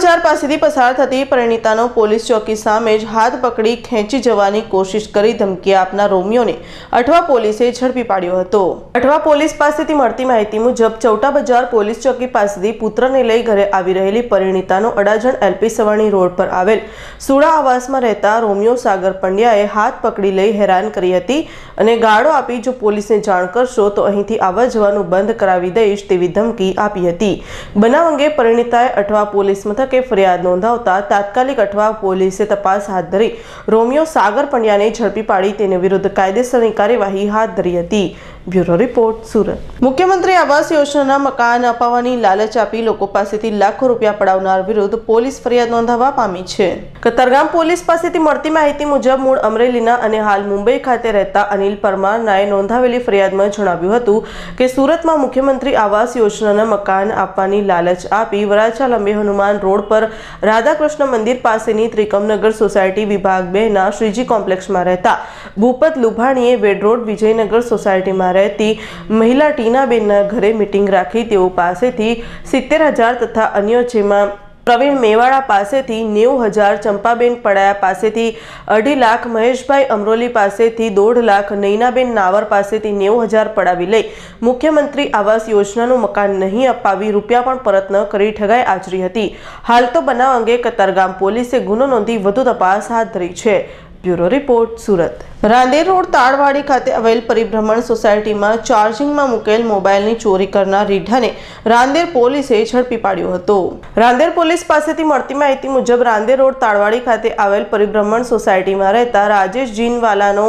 બજાર પાસેથી પસાર થતી પરિણીતાનો પોલીસ ચોકી સામે જ હાથ પકડી ખેંચી જવાની કોશિશ કરી ધમકી આપનાર રોમિયોને અઠવા પોલીસે ઝડપી પાડ્યો હતો. અઠવા પોલીસ પાસેથી મળતી માહિતી મુજબ ચૌટા બજાર પોલીસ ચોકી પાસેથી પુત્રને લઈ ઘરે આવી રહેલી પરિણીતાનો અડાજણ એલપી સવાણી રોડ પર આવેલ સુડા આવાસમાં રહેતા રોમિયો સાગર પંડ્યાએ હાથ પકડી લઈ હેરાન કરી હતી અને ગાળો આપી જો પોલીસને જાણ કરશો તો અહીંથી આવવા જવાનું બંધ કરાવી દઈશ તેવી ધમકી આપી હતી. બનાવ અંગે પરિણીતાએ અઠવા પોલીસ મથકે ફરિયાદ નોંધાવતા તાત્કાલિક અઠવા પોલીસે તપાસ હાથ ધરી રોમિયો સાગર પંડ્યાને ઝડપી પાડી તેની વિરુદ્ધ કાયદેસરની કાર્યવાહી હાથ ધરી હતી. Bureau report, Surat. મુખ્યમંત્રી આવાસ યોજનાના મકાન અપાવવાની લાલચ આપી લોકો પાસેથી લાખો રૂપિયા પડાવનાર વિરુદ્ધ પોલીસ ફરિયાદ નોંધાવવા પામી છે. કતારગામ પોલીસ પાસેથી મળતી માહિતી મુજબ મૂળ અમરેલીના અને હાલ મુંબઈ ખાતે રહેતા અનિલ પરમારનાએ નોંધાવેલી ફરિયાદમાં જણાવ્યું હતું કે સુરતમાં મુખ્યમંત્રી આવાસ યોજનાના મકાન આપવાની લાલચ આપી વરાછા લંબે હનુમાન રોડ પર રાધાકૃષ્ણ મંદિર પાસેની ત્રિકમનગર સોસાયટી વિભાગ બેના શ્રીજી કોમ્પ્લેક્ષમાં રહેતા ભૂપત લુભાણીએ વેડરોડ વિજયનગર સોસાયટીમાં રહેતી મહિલા ટીનાબેનના ઘરે મિટિંગ રાખી તેઓ પાસેથી સિત્તેર હજાર તથા અન્ય જેમાં પ્રવીણ મેવાડા પાસેથી નેવું હજાર, ચંપાબેન પડાયા પાસેથી અઢી લાખ, મહેશભાઈ અમરોલી પાસેથી દોઢ લાખ, નૈનાબેન નાવર પાસેથી નેવું હજાર પડાવી લઈ મુખ્યમંત્રી આવાસ યોજનાનું મકાન નહીં અપાવી રૂપિયા પણ પરત ન કરી ઠગાઈ આચરી હતી. હાલ તો બનાવ અંગે કતારગામ પોલીસે ગુનો નોંધી વધુ તપાસ હાથ ધરી છે. Bureau report, Surat. Rander road Talwadi ખાતે આવેલ પરિભ્રમણ સોસાયટીમાં ચાર્જિંગમાં મુકેલ મોબાઈલની ચોરી કરનાર રીઢાને રાંદેર પોલીસે ઝડપી પાડ્યો હતો. રાંદેર પોલીસ પાસેથી મળતી માહિતી મુજબ રાંદેર રોડ તાળવાડી ખાતે આવેલ પરિભ્રમણ સોસાયટીમાં રહેતા રાજેશ જીનવાલાનો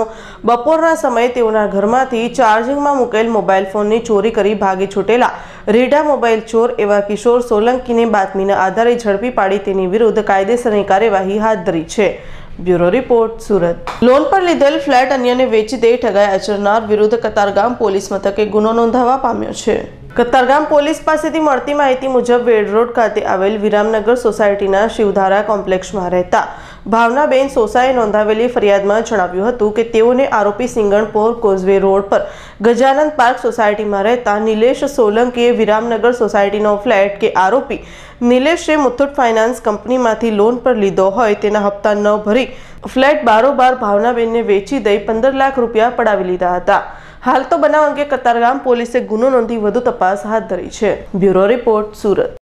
બપોરના સમયે તેઓના ઘરમાંથી ચાર્જિંગમાં મુકેલ મોબાઈલ ફોનની ચોરી કરી ભાગી છૂટેલા રીઢા મોબાઈલ ચોર એવા કિશોર સોલંકીને બાતમીના આધારે ઝડપી પાડી તેની વિરુદ્ધ કાયદેસરની કાર્યવાહી હાથ ધરી છે. Bureau report, Surat. લોન પર લીધેલ ફ્લેટ અન્યને વેચી દઈ ઠગાઈ આચરનાર વિરુદ્ધ કતારગામ પોલીસ મથકે ગુનો નોંધાવા પામ્યો છે. કતારગામ પોલીસ પાસેથી મળતી માહિતી મુજબ વેડ રોડ ખાતે આવેલ વિરામનગર સોસાયટીના શિવધારા કોમ્પ્લેક્ષમાં રહેતા ભાવનાબેન સોસાએ નોંધાવેલી ફરિયાદમાં જણાવ્યું હતું કે તેઓને આરોપી સિંગણપોર કોઝવે રોડ પર ગજાનંદ પાર્ક સોસાયટીમાં રહેતા નિલેશ સોલંકીએ વિરામનગર સોસાયટીનો ફ્લેટ કે આરોપી નિલેશે મુથુટ ફાઇનાન્સ કંપનીમાંથી લોન પર લીધો હોય તેના હપ્તા ન ભરી ફ્લેટ બારોબાર ભાવનાબેનને વેચી દઈ પંદર લાખ રૂપિયા પડાવી લીધા હતા. હાલ તો બનાવ અંગે કતારગામ પોલીસે ગુનો નોંધી વધુ તપાસ હાથ ધરી છે. Bureau report Surat.